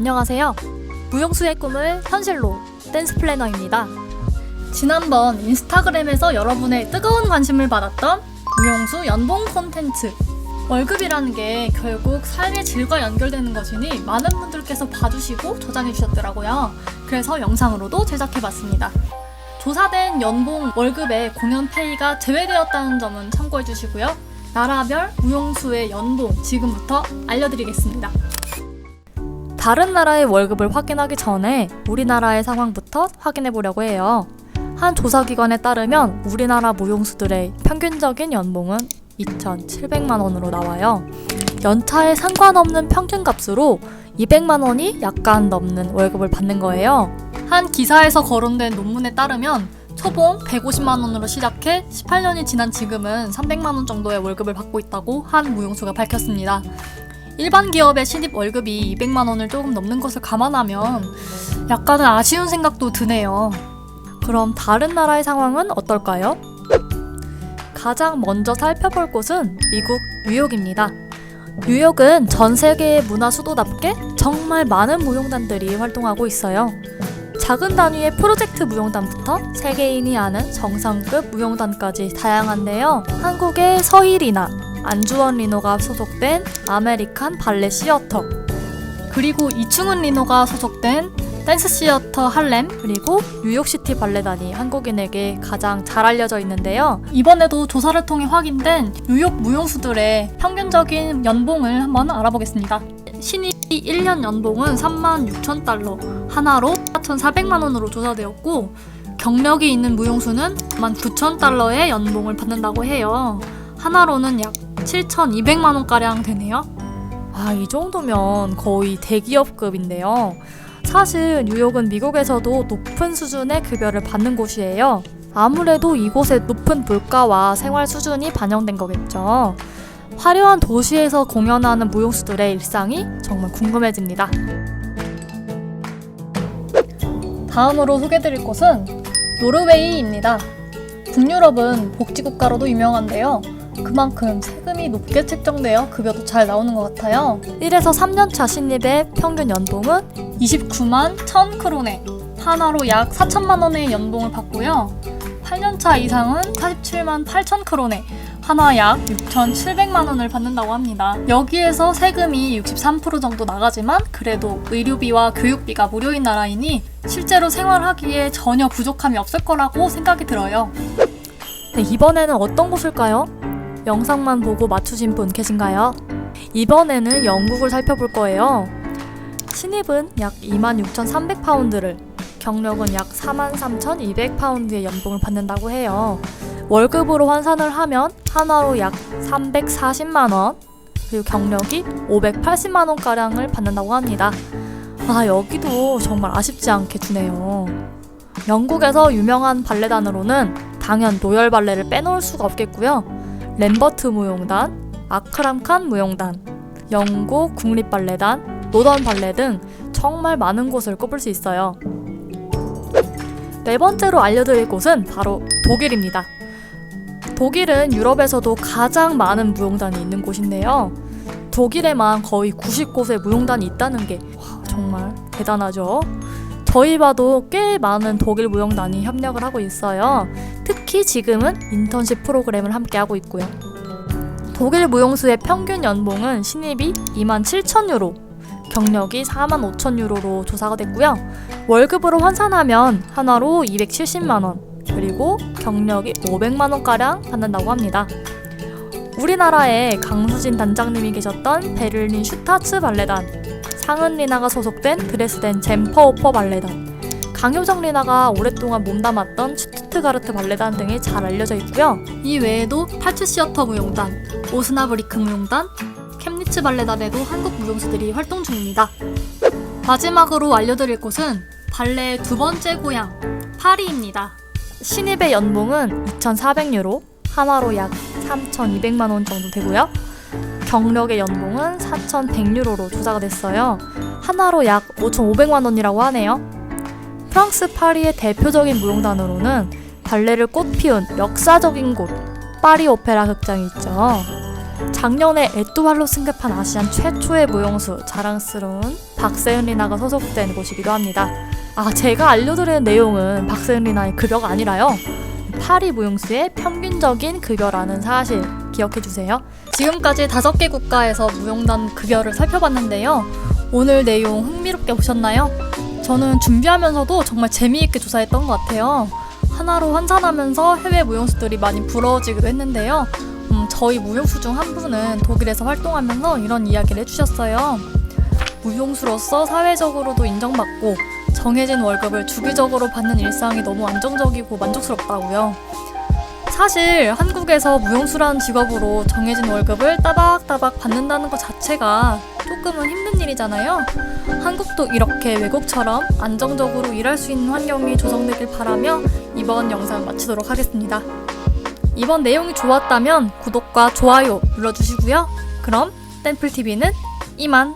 안녕하세요. 무용수의 꿈을 현실로 댄스 플래너입니다. 지난번 인스타그램에서 여러분의 뜨거운 관심을 받았던 무용수 연봉 콘텐츠 월급이라는 게 결국 삶의 질과 연결되는 것이니 많은 분들께서 봐주시고 저장해 주셨더라고요. 그래서 영상으로도 제작해 봤습니다. 조사된 연봉 월급의 공연 페이가 제외되었다는 점은 참고해 주시고요. 나라별 무용수의 연봉 지금부터 알려드리겠습니다. 다른 나라의 월급을 확인하기 전에 우리나라의 상황부터 확인해 보려고 해요. 한 조사기관에 따르면 우리나라 무용수들의 평균적인 연봉은 2,700만 원으로 나와요. 연차에 상관없는 평균 값으로 200만 원이 약간 넘는 월급을 받는 거예요. 한 기사에서 거론된 논문에 따르면 초봉 150만 원으로 시작해 18년이 지난 지금은 300만 원 정도의 월급을 받고 있다고 한 무용수가 밝혔습니다. 일반 기업의 신입 월급이 200만 원을 조금 넘는 것을 감안하면 약간은 아쉬운 생각도 드네요. 그럼 다른 나라의 상황은 어떨까요? 가장 먼저 살펴볼 곳은 미국 뉴욕입니다. 뉴욕은 전 세계의 문화 수도답게 정말 많은 무용단들이 활동하고 있어요. 작은 단위의 프로젝트 무용단부터 세계인이 아는 정상급 무용단까지 다양한데요. 한국의 서희리나, 안주원 리노가 소속된 아메리칸 발레 시어터, 그리고 이충훈 리노가 소속된 댄스 시어터 할렘 그리고 뉴욕시티 발레단이 한국인에게 가장 잘 알려져 있는데요. 이번에도 조사를 통해 확인된 뉴욕 무용수들의 평균적인 연봉을 한번 알아보겠습니다. 신입이 1년 연봉은 3만 6천 달러, 하나로 4,400만 원으로 조사되었고 경력이 있는 무용수는 1만 9천 달러의 연봉을 받는다고 해요. 하나로는 약 7,200만 원가량 되네요. 아, 이 정도면 거의 대기업급인데요. 사실 뉴욕은 미국에서도 높은 수준의 급여를 받는 곳이에요. 아무래도 이곳의 높은 물가와 생활 수준이 반영된 거겠죠. 화려한 도시에서 공연하는 무용수들의 일상이 정말 궁금해집니다. 다음으로 소개드릴 곳은 노르웨이입니다. 북유럽은 복지국가로도 유명한데요. 그만큼 세금이 높게 책정되어 급여도 잘 나오는 것 같아요. 1에서 3년차 신입의 평균 연봉은 29만 1000 크로네, 하나로 약 4천만 원의 연봉을 받고요. 8년차 이상은 47만 8천 크로네, 하나 약 6,700만 원을 받는다고 합니다. 여기에서 세금이 63% 정도 나가지만 그래도 의료비와 교육비가 무료인 나라이니 실제로 생활하기에 전혀 부족함이 없을 거라고 생각이 들어요. 네, 이번에는 어떤 곳일까요? 영상만 보고 맞추신 분 계신가요? 이번에는 영국을 살펴볼 거예요. 신입은 약 26,300파운드를, 경력은 약 43,200파운드의 연봉을 받는다고 해요. 월급으로 환산을 하면 하나로 약 340만 원, 그리고 경력이 580만 원가량을 받는다고 합니다. 아, 여기도 정말 아쉽지 않게 주네요. 영국에서 유명한 발레단으로는 당연 로열 발레를 빼놓을 수가 없겠고요. 램버트 무용단, 아크람칸 무용단, 영국 국립발레단, 노던 발레 등 정말 많은 곳을 꼽을 수 있어요. 네 번째로 알려드릴 곳은 바로 독일입니다. 독일은 유럽에서도 가장 많은 무용단이 있는 곳인데요. 독일에만 거의 90곳의 무용단이 있다는 게 와, 정말 대단하죠. 저희 봐도 꽤 많은 독일 무용단이 협력을 하고 있어요. 특히 지금은 인턴십 프로그램을 함께하고 있고요. 독일 무용수의 평균 연봉은 신입이 2만 7천 유로, 경력이 4만 5천 유로로 조사가 됐고요. 월급으로 환산하면 하나로 270만 원, 그리고 경력이 500만 원가량 받는다고 합니다. 우리나라에 강수진 단장님이 계셨던 베를린 슈타츠 발레단, 상은 리나가 소속된 드레스덴 잼퍼오퍼 발레단, 강효정 리나가 오랫동안 몸담았던 슈투트가르트 발레단 등이 잘 알려져 있고요. 이 외에도 팔츠 시어터 무용단, 오스나브리크 무용단, 캠니츠 발레단에도 한국 무용수들이 활동 중입니다. 마지막으로 알려드릴 곳은 발레의 두 번째 고향, 파리입니다. 신입의 연봉은 2,400유로, 하나로 약 3,200만 원 정도 되고요. 경력의 연봉은 4,100유로로 조사가 됐어요. 하나로 약 5,500만 원이라고 하네요. 프랑스 파리의 대표적인 무용단으로는 발레를 꽃피운 역사적인 곳 파리 오페라 극장이 있죠. 작년에 에뚜알로 승급한 아시안 최초의 무용수 자랑스러운 박세은 리나가 소속된 곳이기도 합니다. 아 제가 알려드리는 내용은 박세은 리나의 급여가 아니라요. 파리 무용수의 평균적인 급여라는 사실 기억해 주세요. 지금까지 다섯 개 국가에서 무용단 급여를 살펴봤는데요. 오늘 내용 흥미롭게 보셨나요? 저는 준비하면서도 정말 재미있게 조사했던 것 같아요. 하나로 환산하면서 해외 무용수들이 많이 부러워지기도 했는데요. 음, 저희 무용수 중 한 분은 독일에서 활동하면서 이런 이야기를 해주셨어요. 무용수로서 사회적으로도 인정받고 정해진 월급을 주기적으로 받는 일상이 너무 안정적이고 만족스럽다고요. 사실 한국에서 무용수라는 직업으로 정해진 월급을 따박따박 받는다는 것 자체가 조금은 힘든 일이잖아요. 한국도 이렇게 외국처럼 안정적으로 일할 수 있는 환경이 조성되길 바라며 이번 영상 마치도록 하겠습니다. 이번 내용이 좋았다면 구독과 좋아요 눌러주시고요. 그럼 템플TV는 이만